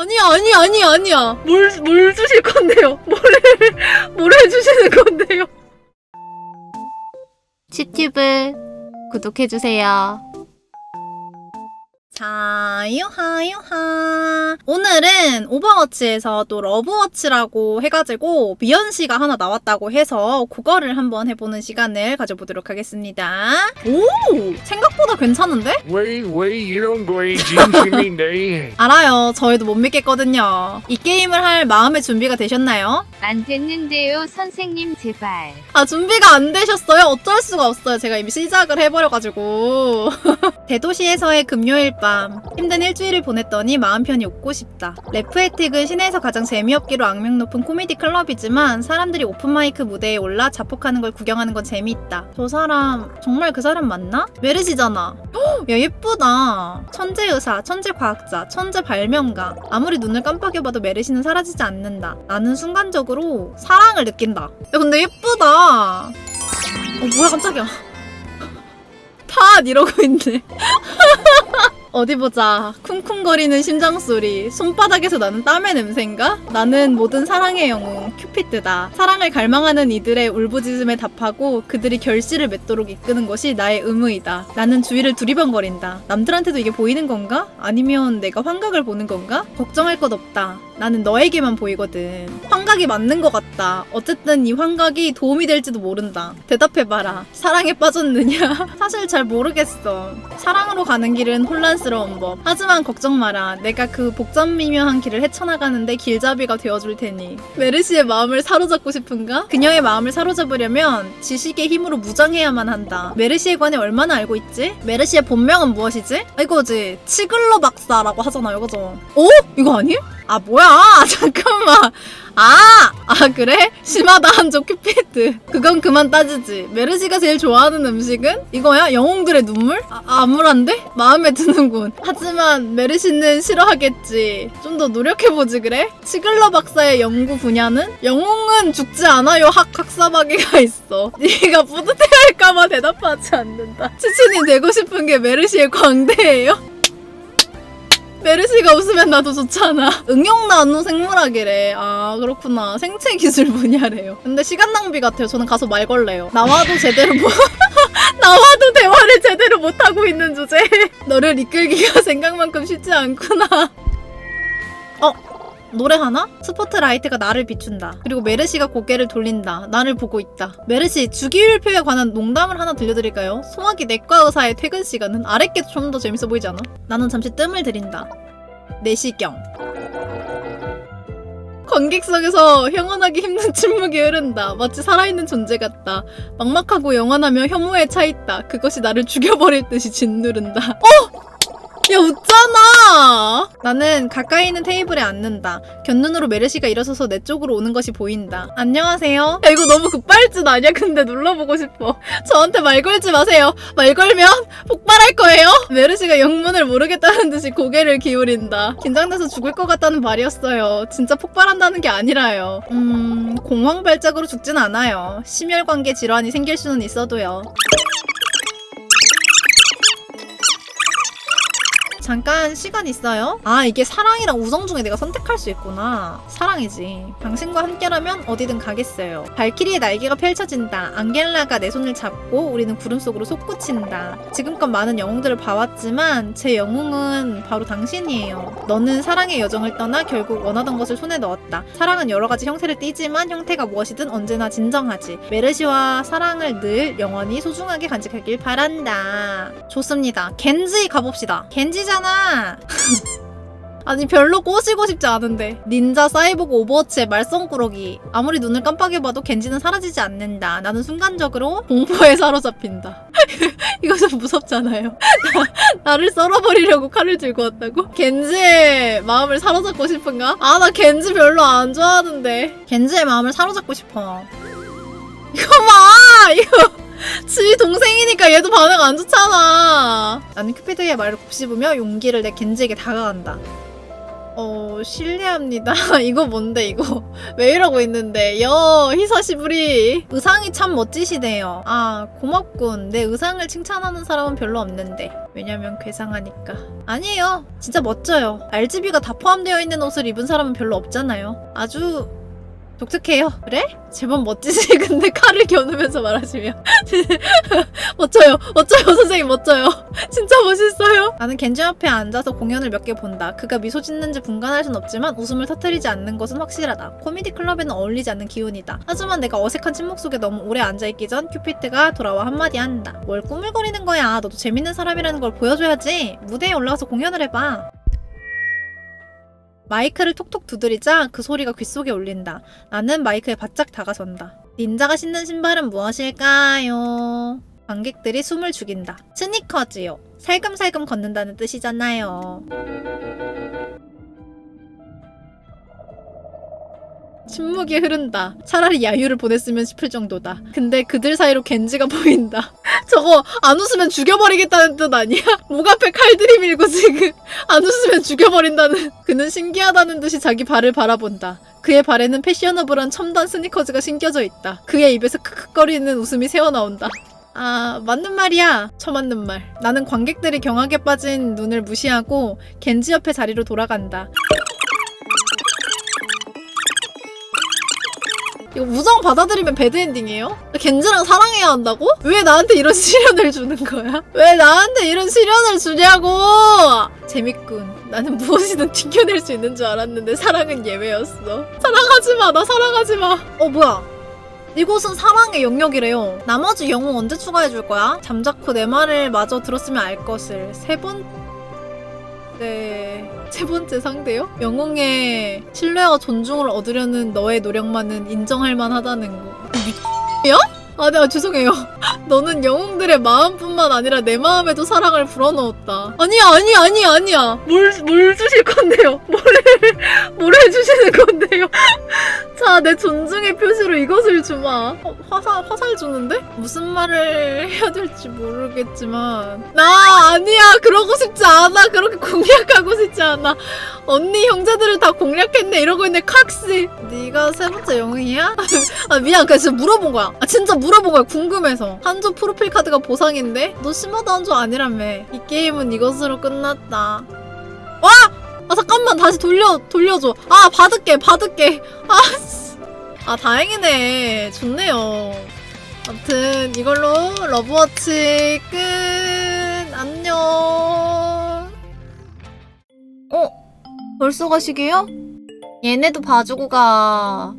아니야 아니야 아니야 아니야. 뭘, 뭘 주실 건데요? 뭘, 뭘 해주시는 건데요? 치튜브 구독해주세요. 자유하유하. 오늘 은 오버워치에서 또 러브워치라고 해가지고 미연 씨가 하나 나왔다고 해서 그거를 한번 해보는 시간을 가져보도록 하겠습니다 오 생각보다 괜찮은데? 왜, 왜 이런 거에 진심인데? 알아요 저희도 못 믿겠거든요 이 게임을 할 마음의 준비가 되셨나요? 안 됐는데요, 선생님 제발. 아 준비가 안 되셨어요? 어쩔 수가 없어요. 제가 이미 시작을 해버려가지고 대도시에서의 금요일 밤 힘든 일주일을 보냈더니 마음 편히 웃고 싶다. 레프에틱은 시내에서 가장 재미없기로 악명 높은 코미디 클럽이지만 사람들이 오픈마이크 무대에 올라 자폭하는 걸 구경하는 건 재미있다. 저 사람 정말 그 사람 맞나? 메르시잖아. 헉, 야 예쁘다. 천재 의사, 천재 과학자, 천재 발명가. 아무리 눈을 깜빡여봐도 메르시는 사라지지 않는다. 나는 순간적으로 사랑을 느낀다. 야 근데 예쁘다. 어 뭐야 깜짝이야. 팟 이러고 있네. 어디 보자. 쿵쿵거리는 심장 소리. 손바닥에서 나는 땀의 냄새인가? 나는 모든 사랑의 영웅 큐피드다. 사랑을 갈망하는 이들의 울부짖음에 답하고 그들이 결실을 맺도록 이끄는 것이 나의 의무이다. 나는 주위를 두리번거린다. 남들한테도 이게 보이는 건가? 아니면 내가 환각을 보는 건가? 걱정할 것 없다. 나는 너에게만 보이거든. 환각이 맞는 것 같다. 어쨌든 이 환각이 도움이 될지도 모른다. 대답해봐라. 사랑에 빠졌느냐? 사실 잘 모르겠어. 사랑으로 가는 길은 혼란스러운 법. 하지만 걱정 마라. 내가 그 복잡미묘한 길을 헤쳐나가는데 길잡이가 되어줄 테니. 메르시의 마음을 사로잡고 싶은가? 그녀의 마음을 사로잡으려면 지식의 힘으로 무장해야만 한다. 메르시에 관해 얼마나 알고 있지? 메르시의 본명은 무엇이지? 아, 이거지. 치글러 박사라고 하잖아요. 그죠? 어? 이거 아니? 아 뭐야 잠깐만 아! 아 그래? 심하다 한조 큐피드 그건 그만 따지지 메르시가 제일 좋아하는 음식은? 이거야? 영웅들의 눈물? 아, 암울한데? 마음에 드는군 하지만 메르시는 싫어하겠지 좀 더 노력해보지 그래? 시글러 박사의 연구 분야는? 영웅은 죽지 않아요 학 학사마개가 있어 네가 뿌듯해할까봐 대답하지 않는다 치친이 되고 싶은 게 메르시의 광대예요? 메르시가 웃으면 나도 좋잖아. 응용 나노 생물학이래. 아, 그렇구나. 생체 기술 분야래요. 근데 시간 낭비 같아요. 저는 가서 말 걸래요. 나와도 제대로 못, 나와도 대화를 제대로 못 하고 있는 주제. 너를 이끌기가 생각만큼 쉽지 않구나. 어? 노래 하나? 스포트라이트가 나를 비춘다. 그리고 메르시가 고개를 돌린다. 나를 보고 있다. 메르시 주기율표에 관한 농담을 하나 들려드릴까요? 소화기 내과 의사의 퇴근 시간은 아랫게 좀 더 재밌어 보이지 않아? 나는 잠시 뜸을 들인다. 내시경. 관객석에서 영원하기 힘든 침묵이 흐른다. 마치 살아있는 존재 같다. 막막하고 영원하며 혐오에 차 있다. 그것이 나를 죽여버릴 듯이 짓누른다. 어! 야 웃잖아. 나는 가까이 있는 테이블에 앉는다. 곁눈으로 메르시가 일어서서 내 쪽으로 오는 것이 보인다. 안녕하세요. 야 이거 너무 급발진 아니야? 근데 눌러보고 싶어. 저한테 말 걸지 마세요. 말 걸면 폭발할 거예요. 메르시가 영문을 모르겠다는 듯이 고개를 기울인다. 긴장돼서 죽을 것 같다는 말이었어요. 진짜 폭발한다는 게 아니라요. 음, 공황 발작으로 죽진 않아요. 심혈관계 질환이 생길 수는 있어도요. 잠깐 시간 있어요? 아 이게 사랑이랑 우정 중에 내가 선택할 수 있구나. 사랑이지. 당신과 함께라면 어디든 가겠어요. 발키리의 날개가 펼쳐진다. 안겔라가 내 손을 잡고 우리는 구름 속으로 솟구친다. 지금껏 많은 영웅들을 봐왔지만 제 영웅은 바로 당신이에요. 너는 사랑의 여정을 떠나 결국 원하던 것을 손에 넣었다. 사랑은 여러 가지 형태를 띠지만 형태가 무엇이든 언제나 진정하지. 메르시와 사랑을 늘 영원히 소중하게 간직하길 바란다. 좋습니다. 겐지 가봅시다. 겐지 잖아. 아니 별로 꼬시고 싶지 않은데. 닌자 사이보그 오버워치의 말썽꾸러기. 아무리 눈을 깜빡여봐도 겐지는 사라지지 않는다. 나는 순간적으로 공포에 사로잡힌다. 이거 좀 무섭잖아요. 나, 를 썰어버리려고 칼을 들고 왔다고? 겐지의 마음을 사로잡고 싶은가? 아 나 겐지 별로 안 좋아하는데. 겐지의 마음을 사로잡고 싶어. 이거 봐! 이거 지 동생이니까 얘도 반응 안 좋잖아. 나는 큐피드의 말을 곱씹으며 용기를 내 겐지에게 다가간다. 어, 실례합니다. 이거 뭔데, 이거. 왜 이러고 있는데. 여, 히사시부리. 의상이 참 멋지시네요. 아, 고맙군. 내 의상을 칭찬하는 사람은 별로 없는데. 왜냐면 괴상하니까. 아니에요. 진짜 멋져요. RGB가 다 포함되어 있는 옷을 입은 사람은 별로 없잖아요. 아주 독특해요. 그래? 제법 멋지지. 근데 칼을 겨누면서 말하시면. 멋져요. 멋져요. 선생님 멋져요. 진짜 멋있어요. 나는 겐지 옆에 앉아서 공연을 몇 개 본다. 그가 미소 짓는지 분간할 순 없지만 웃음을 터뜨리지 않는 것은 확실하다. 코미디 클럽에는 어울리지 않는 기운이다. 하지만 내가 어색한 침묵 속에 너무 오래 앉아있기 전 큐피트가 돌아와 한마디 한다. 뭘 꾸물거리는 거야. 너도 재밌는 사람이라는 걸 보여줘야지. 무대에 올라가서 공연을 해봐. 마이크를 톡톡 두드리자 그 소리가 귓속에 울린다. 나는 마이크에 바짝 다가선다. 닌자가 신는 신발은 무엇일까요? 관객들이 숨을 죽인다. 스니커즈요. 살금살금 걷는다는 뜻이잖아요. 침묵이 흐른다. 차라리 야유를 보냈으면 싶을 정도다. 근데 그들 사이로 겐지가 보인다. 저거 안 웃으면 죽여버리겠다는 뜻 아니야? 목 앞에 칼 들이 밀고 지금 안 웃으면 죽여버린다는. 그는 신기하다는 듯이 자기 발을 바라본다. 그의 발에는 패셔너블한 첨단 스니커즈가 신겨져 있다. 그의 입에서 크크거리는 웃음이 새어나온다. 아, 맞는 말이야. 처맞는 말. 나는 관객들이 경악에 빠진 눈을 무시하고 겐지 옆에 자리로 돌아간다. 이거 우정 받아들이면 배드엔딩이에요? 겐지랑 사랑해야 한다고? 왜 나한테 이런 시련을 주는 거야? 왜 나한테 이런 시련을 주냐고! 재밌군. 나는 무엇이든 튕겨낼 수 있는 줄 알았는데 사랑은 예외였어. 사랑하지 마, 나 사랑하지 마. 어, 뭐야? 이곳은 사랑의 영역이래요. 나머지 영웅 언제 추가해줄 거야? 잠자코 내 말을 마저 들었으면 알 것을. 세 번 째... 세 번째 상대요? 영웅의 신뢰와 존중을 얻으려는 너의 노력만은 인정할 만하다는 거. 미... 야? 아, 네, 죄송해요. 너는 영웅들의 마음뿐만 아니라 내 마음에도 사랑을 불어넣었다. 아니야, 아니야, 아니야, 아니야. 뭘, 뭘 주실 건데요? 뭘, 뭘 해주시는 건 자, 내 존중의 표시로 이것을 주마. 어, 화살, 화살 주는데? 무슨 말을 해야 될지 모르겠지만. 나 아니야. 그러고 싶지 않아. 그렇게 공략하고 싶지 않아. 언니 형제들을 다 공략했네. 이러고 있네. 칵시. 네가 세 번째 영웅이야? 아, 미안. 그냥 진짜 물어본 거야. 아, 진짜 물어본 거야. 궁금해서. 한조 프로필 카드가 보상인데? 너 심하다 한조 아니라며. 이 게임은 이것으로 끝났다. 와! 아 잠깐만 다시 돌려 돌려줘. 아 받을게 받을게. 아, 씨. 아 다행이네. 좋네요. 아무튼 이걸로 러브워치 끝. 안녕. 어? 벌써 가시게요? 얘네도 봐주고 가